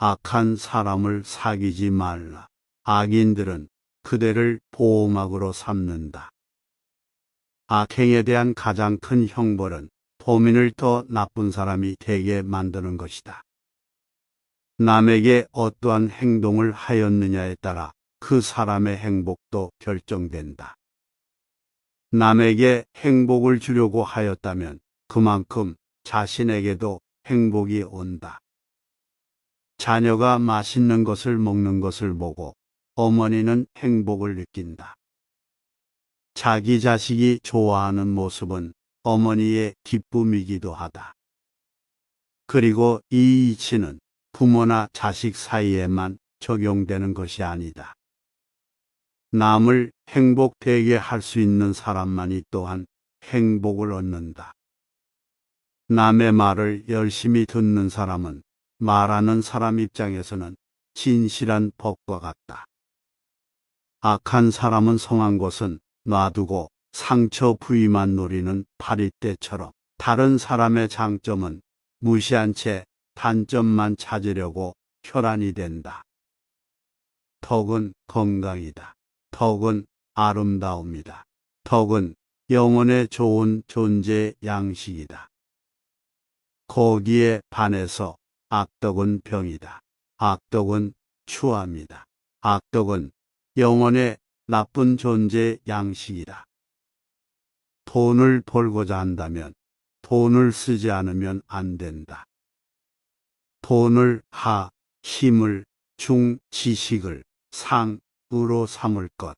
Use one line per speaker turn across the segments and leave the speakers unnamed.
악한 사람을 사귀지 말라. 악인들은 그대를 보호막으로 삼는다. 악행에 대한 가장 큰 형벌은 도민을 더 나쁜 사람이 되게 만드는 것이다. 남에게 어떠한 행동을 하였느냐에 따라 그 사람의 행복도 결정된다. 남에게 행복을 주려고 하였다면 그만큼 자신에게도 행복이 온다. 자녀가 맛있는 것을 먹는 것을 보고 어머니는 행복을 느낀다. 자기 자식이 좋아하는 모습은 어머니의 기쁨이기도 하다. 그리고 이 이치는 부모나 자식 사이에만 적용되는 것이 아니다. 남을 행복되게 할 수 있는 사람만이 또한 행복을 얻는다. 남의 말을 열심히 듣는 사람은 말하는 사람 입장에서는 진실한 법과 같다. 악한 사람은 성한 것은 놔두고 상처 부위만 노리는 파리떼처럼 다른 사람의 장점은 무시한 채 단점만 찾으려고 혈안이 된다. 덕은 건강이다. 덕은 아름다움이다. 덕은 영혼의 좋은 존재 양식이다. 거기에 반해서 악덕은 병이다. 악덕은 추함이다. 악덕은 영혼의 나쁜 존재 양식이다. 돈을 벌고자 한다면 돈을 쓰지 않으면 안 된다. 돈을 하, 힘을, 중, 지식을, 상 으로 삼을 것.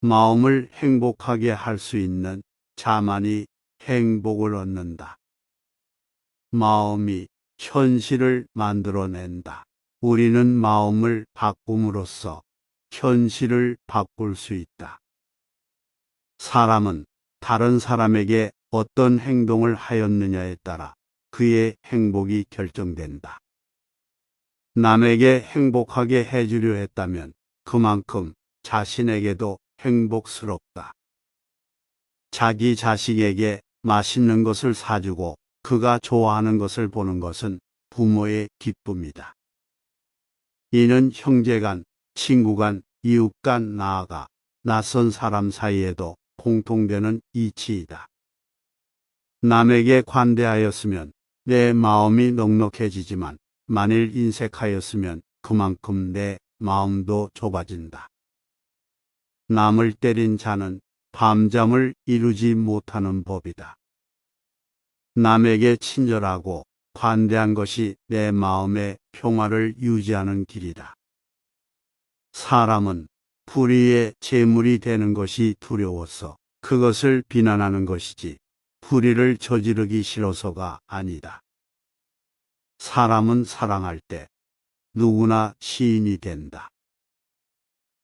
마음을 행복하게 할 수 있는 자만이 행복을 얻는다. 마음이 현실을 만들어낸다. 우리는 마음을 바꿈으로써 현실을 바꿀 수 있다. 사람은 다른 사람에게 어떤 행동을 하였느냐에 따라 그의 행복이 결정된다. 남에게 행복하게 해주려 했다면 그만큼 자신에게도 행복스럽다. 자기 자식에게 맛있는 것을 사주고 그가 좋아하는 것을 보는 것은 부모의 기쁨이다. 이는 형제간, 친구간, 이웃간 나아가 낯선 사람 사이에도 공통되는 이치이다. 남에게 관대하였으면 내 마음이 넉넉해지지만 만일 인색하였으면 그만큼 내 마음도 좁아진다. 남을 때린 자는 밤잠을 이루지 못하는 법이다. 남에게 친절하고 관대한 것이 내 마음의 평화를 유지하는 길이다. 사람은 불의의 제물이 되는 것이 두려워서 그것을 비난하는 것이지 불의를 저지르기 싫어서가 아니다. 사람은 사랑할 때 누구나 시인이 된다.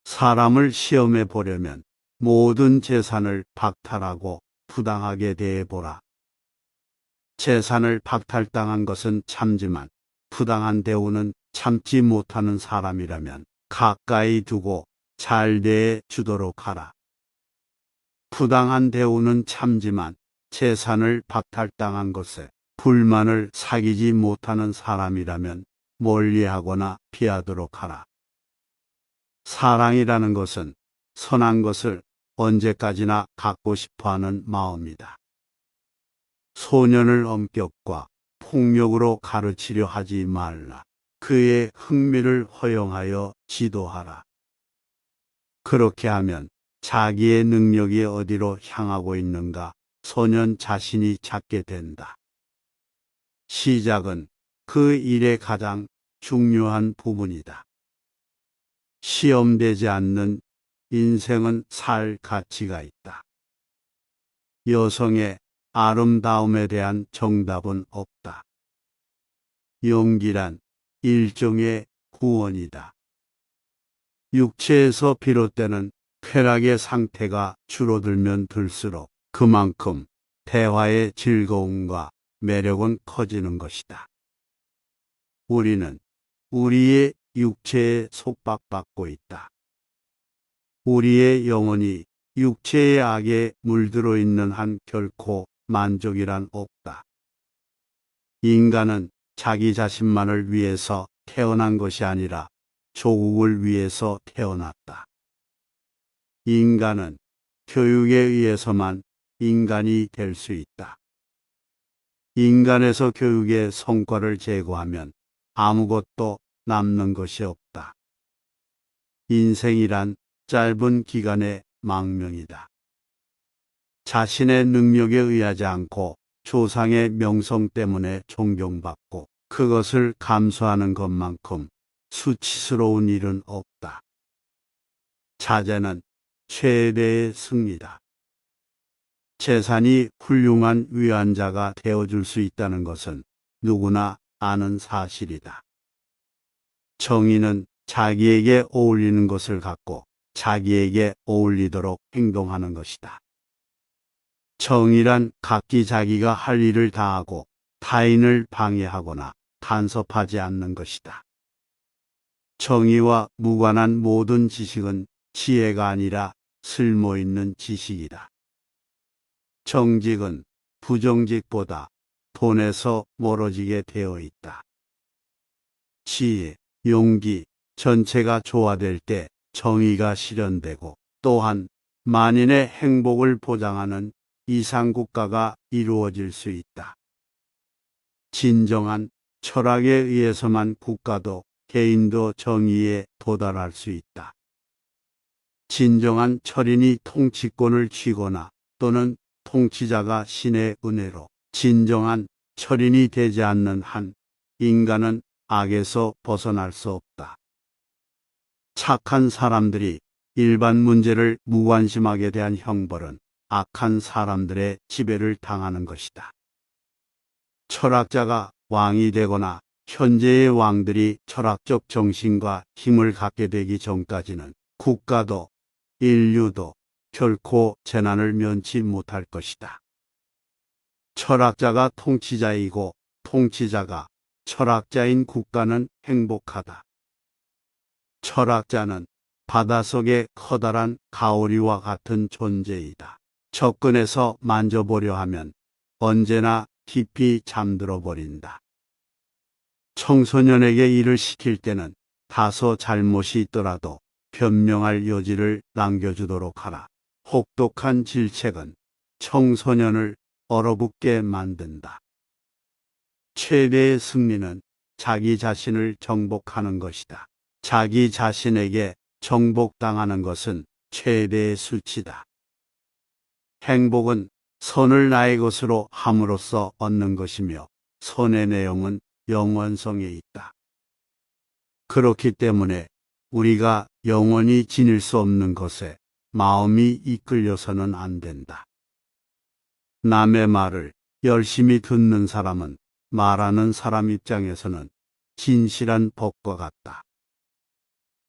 사람을 시험해 보려면 모든 재산을 박탈하고 부당하게 대해보라. 재산을 박탈당한 것은 참지만 부당한 대우는 참지 못하는 사람이라면 가까이 두고 잘 대해 주도록 하라. 부당한 대우는 참지만 재산을 박탈당한 것에 불만을 사귀지 못하는 사람이라면 멀리하거나 피하도록 하라. 사랑이라는 것은 선한 것을 언제까지나 갖고 싶어 하는 마음이다. 소년을 엄격과 폭력으로 가르치려 하지 말라. 그의 흥미를 허용하여 지도하라. 그렇게 하면 자기의 능력이 어디로 향하고 있는가 소년 자신이 찾게 된다. 시작은 그 일의 가장 중요한 부분이다. 시험되지 않는 인생은 살 가치가 있다. 여성의 아름다움에 대한 정답은 없다. 용기란 일종의 구원이다. 육체에서 비롯되는 쾌락의 상태가 줄어들면 들수록 그만큼 대화의 즐거움과 매력은 커지는 것이다. 우리는 우리의 육체에 속박받고 있다. 우리의 영혼이 육체의 악에 물들어 있는 한 결코 만족이란 없다. 인간은 자기 자신만을 위해서 태어난 것이 아니라 조국을 위해서 태어났다. 인간은 교육에 의해서만 인간이 될 수 있다. 인간에서 교육의 성과를 제거하면 아무것도 남는 것이 없다. 인생이란 짧은 기간의 망명이다. 자신의 능력에 의하지 않고 조상의 명성 때문에 존경받고 그것을 감수하는 것만큼 수치스러운 일은 없다. 자제는 최대의 승리다. 재산이 훌륭한 위안자가 되어줄 수 있다는 것은 누구나 아는 사실이다. 정의는 자기에게 어울리는 것을 갖고 자기에게 어울리도록 행동하는 것이다. 정의란 각기 자기가 할 일을 다하고 타인을 방해하거나 간섭하지 않는 것이다. 정의와 무관한 모든 지식은 지혜가 아니라 쓸모 있는 지식이다. 정직은 부정직보다 돈에서 멀어지게 되어 있다. 지혜, 용기, 전체가 조화될 때 정의가 실현되고 또한 만인의 행복을 보장하는 이상국가가 이루어질 수 있다. 진정한 철학에 의해서만 국가도 개인도 정의에 도달할 수 있다. 진정한 철인이 통치권을 쥐거나 또는 통치자가 신의 은혜로 진정한 철인이 되지 않는 한 인간은 악에서 벗어날 수 없다. 착한 사람들이 일반 문제를 무관심하게 대한 형벌은 악한 사람들의 지배를 당하는 것이다. 철학자가 왕이 되거나 현재의 왕들이 철학적 정신과 힘을 갖게 되기 전까지는 국가도 인류도 결코 재난을 면치 못할 것이다. 철학자가 통치자이고 통치자가 철학자인 국가는 행복하다. 철학자는 바닷속의 커다란 가오리와 같은 존재이다. 접근해서 만져보려 하면 언제나 깊이 잠들어 버린다. 청소년에게 일을 시킬 때는 다소 잘못이 있더라도 변명할 여지를 남겨주도록 하라. 혹독한 질책은 청소년을 얼어붙게 만든다. 최대의 승리는 자기 자신을 정복하는 것이다. 자기 자신에게 정복당하는 것은 최대의 수치다. 행복은 선을 나의 것으로 함으로써 얻는 것이며 선의 내용은 영원성에 있다. 그렇기 때문에 우리가 영원히 지닐 수 없는 것에 마음이 이끌려서는 안 된다. 남의 말을 열심히 듣는 사람은 말하는 사람 입장에서는 진실한 법과 같다.